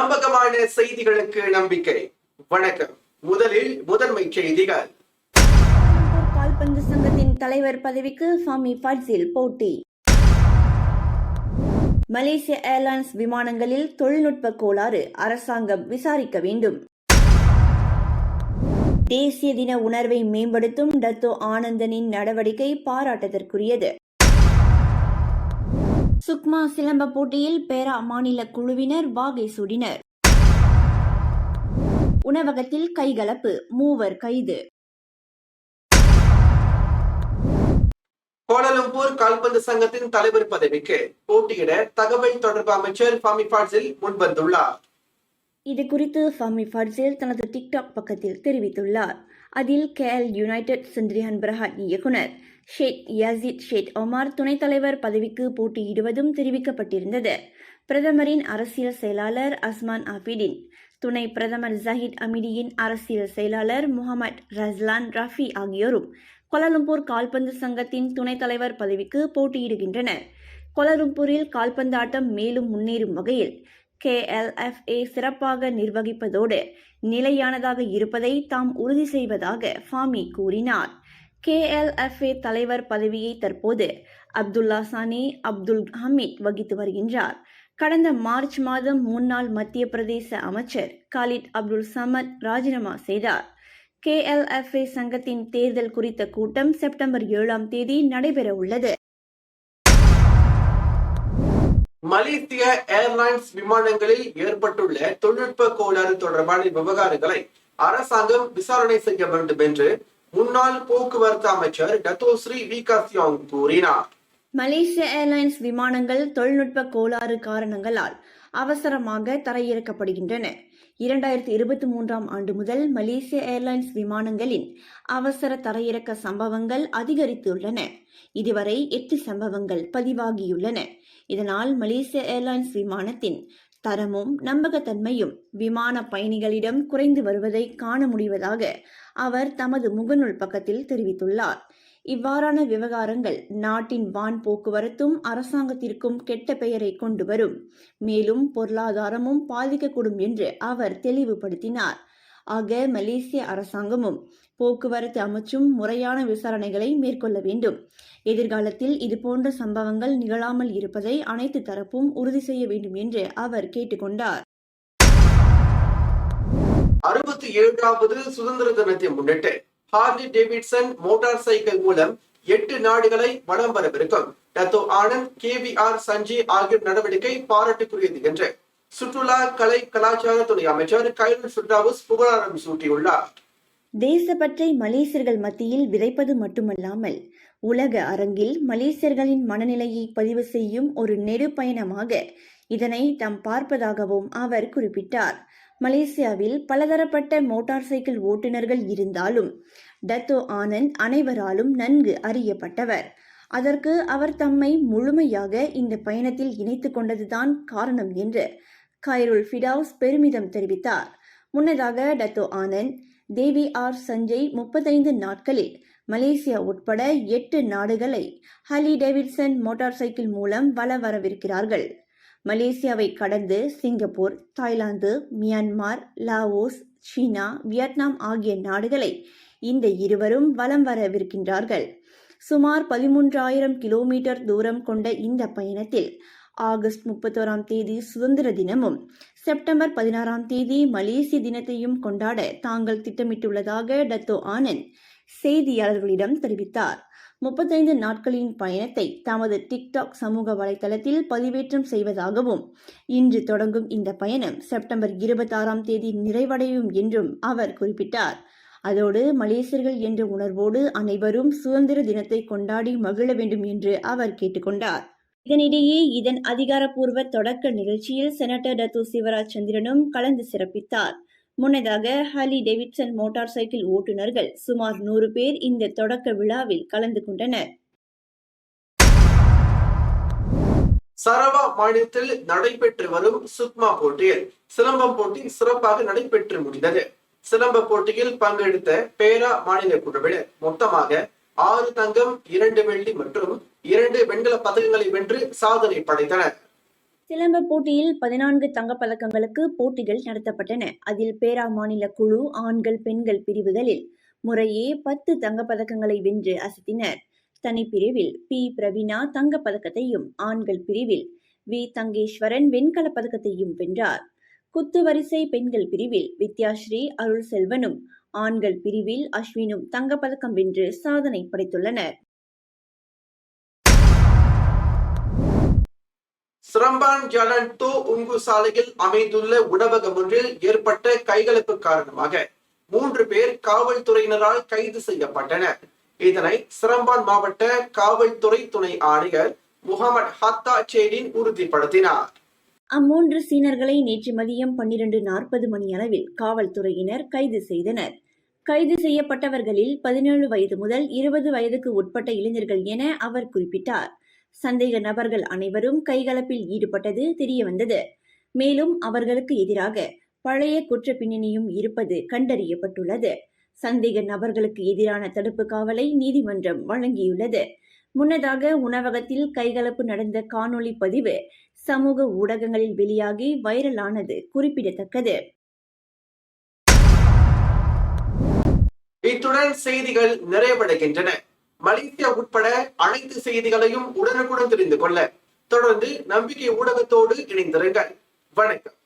நம்பகமான செய்திகளுக்கு நம்பிக்கை. வணக்கம். முதலில் முதன்மை செய்திகள். கால்பந்து சங்கத்தின் தலைவர் பதவிக்கு ஃபாமி ஃபட்ஸில் போட்டி. மலேசிய ஏர்லைன்ஸ் விமானங்களில் தொழில்நுட்ப கோளாறு அரசாங்கம் விசாரிக்க வேண்டும். தேசிய தின உணர்வை மேம்படுத்தும் டத்தோ ஆனந்தனின் நடவடிக்கை பாராட்டத்திற்குரியது சுக்மா சிலம்ப போட்டியில் பேரா மாநில குழுவினர் வாகை சூடினர். உணவகத்தில் கைகலப்பு மூவர் கைது. கோலாலம்பூர் கால்பந்து சங்கத்தின் தலைவர் பதவிக்கு போட்டியிட தகவல் தொடர்பு அமைச்சர் ஃபாமி ஃபாட்ஸில் முன்வந்துள்ளார். இது குறித்து ஃபமி ஃபட்சில் தனது டிக்டாக் பக்கத்தில் தெரிவித்துள்ளார். அதில் கேஎல் யுனைடெட் சந்திரியான் பிரஹாத் இயக்குனர். ஷேக் யசித் ஷேக் ஒமார் துணைத் தலைவர் பதவிக்கு போட்டியிடுவதும் தெரிவிக்கப்பட்டிருந்தது. பிரதமரின் அரசியல் செயலாளர் அஸ்மான் ஆபிடின். துணை பிரதமர் ஜஹித் அமிடியின் அரசியல் செயலாளர் முகமது ரஸ்லான் ரஃபி ஆகியோரும் கோலாலம்பூர் கால்பந்து சங்கத்தின் துணைத் தலைவர் பதவிக்கு போட்டியிடுகின்றனர். கோலாலம்பூரில் கால்பந்தாட்டம் மேலும் முன்னேறும் வகையில் கேஎல்எஃப்ஏ சிறப்பாக நிர்வகிப்பதோடு நிலையானதாக இருப்பதை தாம் உறுதி செய்வதாக ஃபாமி கூறினார். கேஎல்எஃப்ஏ தலைவர் பதவியை தற்போது அப்துல்லா சானி அப்துல் ஹமீத் வகித்து வருகின்றார். கடந்த மார்ச் மாதம் முன்னாள் மத்திய பிரதேச அமைச்சர் காலித் அப்துல் சமத் ராஜினாமா செய்தார். கேஎல்எஃப்ஏ சங்கத்தின் தேர்தல் குறித்த கூட்டம் செப்டம்பர் ஏழாம் தேதி நடைபெற உள்ளது மலேசிய ஏர்லைன்ஸ் விமானங்களில் ஏற்பட்டுள்ள தொழில்நுட்ப கோளாறு தொடர்பான விவகாரங்களை அரசாங்கம் விசாரணை செய்ய வேண்டும் என்று முன்னாள் போக்குவரத்து அமைச்சர் டத்தோஸ்ரீ விகாசியாங் கூறினார். மலேசிய ஏர்லைன்ஸ் விமானங்கள் தொழில்நுட்ப கோளாறு காரணங்களால் அவசரமாக தரையிறக்கப்படுகின்றன. இரண்டாயிரத்தி இருபத்தி மூன்றாம் ஆண்டு முதல் மலேசிய ஏர்லைன்ஸ் விமானங்களின் அவசர தரையிறக்க சம்பவங்கள் அதிகரித்துள்ளன. இதுவரை எட்டு சம்பவங்கள் பதிவாகியுள்ளன. இதனால் மலேசிய ஏர்லைன்ஸ் விமானத்தின் தரமும் நம்பகத்தன்மையும் விமான பயணிகளிடம் குறைந்து வருவதை காண முடிவதாக அவர் தமது முகநூல் பக்கத்தில் தெரிவித்துள்ளார். இவ்வாறான விவகாரங்கள் நாட்டின் வான் போக்குவரத்தும் அரசாங்கத்திற்கும் கெட்ட பெயரை கொண்டு வரும். மேலும் பொருளாதாரமும் பாதிக்கக்கூடும் என்று அவர் தெளிவுபடுத்தினார். ஆக மலேசிய அரசாங்கமும் போக்குவரத்து அமைச்சும் முறையான விசாரணைகளை மேற்கொள்ள வேண்டும். எதிர்காலத்தில் இதுபோன்ற சம்பவங்கள் நிகழாமல் இருப்பதை அனைத்து தரப்பும் உறுதி செய்ய வேண்டும் என்று அவர் கேட்டுக்கொண்டார். அறுபத்தி ஏழாவது சுதந்திர தினத்தை முன்னிட்டு ஹார்லி டேவிட்சன் மோட்டார் சைக்கிள் மூலம் எட்டு நாடுகளை வலம் வரவிருக்கும். Dato Anand K V R Sanjay ஆகியோர் நடவடிக்கை பாராட்டுக்குரியது என்று சுற்றுலா கலை கலாச்சார துறை அமைச்சர் கைரல் சுட்ராவுஸ் புகழாரம் சூட்டியுள்ளார். தேசப்பற்றை மலேசியர்கள் மத்தியில் விதைப்பது மட்டுமல்லாமல் உலக அரங்கில் மலேசியர்களின் மனநிலையை பதிவு செய்யும் ஒரு நெடுபயணமாக இதனை தாம் பார்ப்பதாகவும் அவர் குறிப்பிட்டார். மலேசியாவில் பலதரப்பட்ட மோட்டார் சைக்கிள் ஓட்டுநர்கள் இருந்தாலும் டத்தோ ஆனந்த் அனைவராலும் நன்கு அறியப்பட்டவர். அதற்கு அவர் தம்மை முழுமையாக இந்த பயணத்தில் இணைத்து கொண்டதுதான் காரணம் என்று கைருல் ஃபிடாவ்ஸ் பெருமிதம் தெரிவித்தார். முன்னதாக டத்தோ ஆனந்த் தேவி ஆர் சஞ்சய் முப்பத்தைந்து நாட்களில் மலேசியா உட்பட எட்டு நாடுகளை ஹலி டேவிட்சன் மோட்டார் சைக்கிள் மூலம் வல வரவிருக்கிறார்கள். மலேசியாவை கடந்து சிங்கப்பூர் தாய்லாந்து மியான்மார் லாவோஸ் சீனா வியட்நாம் ஆகிய நாடுகளை இந்த இருவரும் வலம் வரவிருக்கின்றார்கள். சுமார் பதிமூன்றாயிரம் கிலோமீட்டர் தூரம் கொண்ட இந்த பயணத்தில் ஆகஸ்ட் முப்பத்தோராம் தேதி சுதந்திர தினமும் செப்டம்பர் பதினாறாம் தேதி மலேசிய தினத்தையும் கொண்டாட தாங்கள் திட்டமிட்டுள்ளதாக டத்தோ ஆனந்த் செய்தியாளர்களிடம் தெரிவித்தார். முப்பத்தைந்து நாட்களின் பயணத்தை தமது டிக்டாக் சமூக வலைதளத்தில் பதிவேற்றம் செய்வதாகவும் இன்று தொடங்கும் இந்த பயணம் செப்டம்பர் இருபத்தாறாம் தேதி நிறைவடையும் என்றும் அவர் குறிப்பிட்டார். அதோடு மலேசியர்கள் என்ற உணர்வோடு அனைவரும் சுதந்திர தினத்தை கொண்டாடி மகிழ வேண்டும் என்று அவர் கேட்டுக்கொண்டார். இதனிடையே இதன் அதிகாரப்பூர்வ தொடக்க நிகழ்ச்சியில் செனட்டர் டத்து சிவராஜ் சந்திரனும் கலந்து சிறப்பித்தார். முன்னதாக ஹாலி டேவிட்சன் மோட்டார் சைக்கிள் ஓட்டுநர்கள் சுமார் நூறு பேர் இந்த தொடக்க விழாவில் கலந்து கொண்டனர். சரவா மாநிலத்தில் நடைபெற்று வரும் சுக்மா போட்டியில் சிலம்பம் போட்டி சிறப்பாக நடைபெற்று முடிந்தது. சிலம்ப போட்டியில் பங்கெடுத்த பேரா மாநில குழுவினர் மொத்தமாக ஆறு தங்கம் இரண்டு வெள்ளி மற்றும் இரண்டு வெண்கல பதக்கங்களை வென்று சாதனை படைத்தனர். சிலம்ப போட்டியில் பதினான்கு தங்கப்பதக்கங்களுக்கு போட்டிகள் நடத்தப்பட்டன. அதில் பேரா மாநில குழு ஆண்கள் பெண்கள் பிரிவுகளில் முறையே பத்து தங்கப்பதக்கங்களை வென்று அசத்தினர். தனிப்பிரிவில் பி. பிரவீனா தங்கப்பதக்கத்தையும் ஆண்கள் பிரிவில் வி. தங்கேஸ்வரன் வெண்கலப் பதக்கத்தையும் வென்றார். குத்துவரிசை பெண்கள் பிரிவில் வித்யாஸ்ரீ அருள் செல்வனும் ஆண்கள் பிரிவில் அஸ்வினும் தங்கப்பதக்கம் வென்று சாதனை படைத்துள்ளனர். சிரம்பான் ஜலன் தோ உங்கு சாலையில் அமைந்துள்ள உணவகம் ஒன்றில் ஏற்பட்ட கைகலப்பு காரணமாக மூன்று பேர் காவல்துறையினரால் கைது செய்யப்பட்டனர். இதனை சிரம்பான் மாவட்ட காவல்துறை துணை ஆணையர் முகமது ஹத்தா சேடின் உறுதிப்படுத்தினார். அம்மூன்று சீனர்களை நேற்று மதியம் பன்னிரண்டு நாற்பது மணி அளவில் காவல்துறையினர் கைது செய்தனர். கைது செய்யப்பட்டவர்களில் பதினேழு வயது முதல் இருபது வயதுக்கு உட்பட்ட இளைஞர்கள் என அவர் குறிப்பிட்டார். சந்தேக நபர்கள் அனைவரும் கைகலப்பில் ஈடுபட்டது தெரியவந்தது. மேலும் அவர்களுக்கு எதிராக பழைய குற்ற பின்னணியும் இருப்பது கண்டறியப்பட்டுள்ளது. சந்தேக நபர்களுக்கு எதிரான தடுப்பு காவலை நீதிமன்றம் வழங்கியுள்ளது. முன்னதாக உணவகத்தில் கைகலப்பு நடந்த காணொளி பதிவு சமூக ஊடகங்களில் வெளியாகி வைரலானது குறிப்பிடத்தக்கது. இத்துடன் செய்திகள் நிறைவடைகின்றன. மலேசியா உட்பட அனைத்து செய்திகளையும் உடனுக்குடன் தெரிந்து கொள்ள தொடர்ந்து நம்பிக்கை ஊடகத்தோடு இணைந்திருங்கள். வணக்கம்.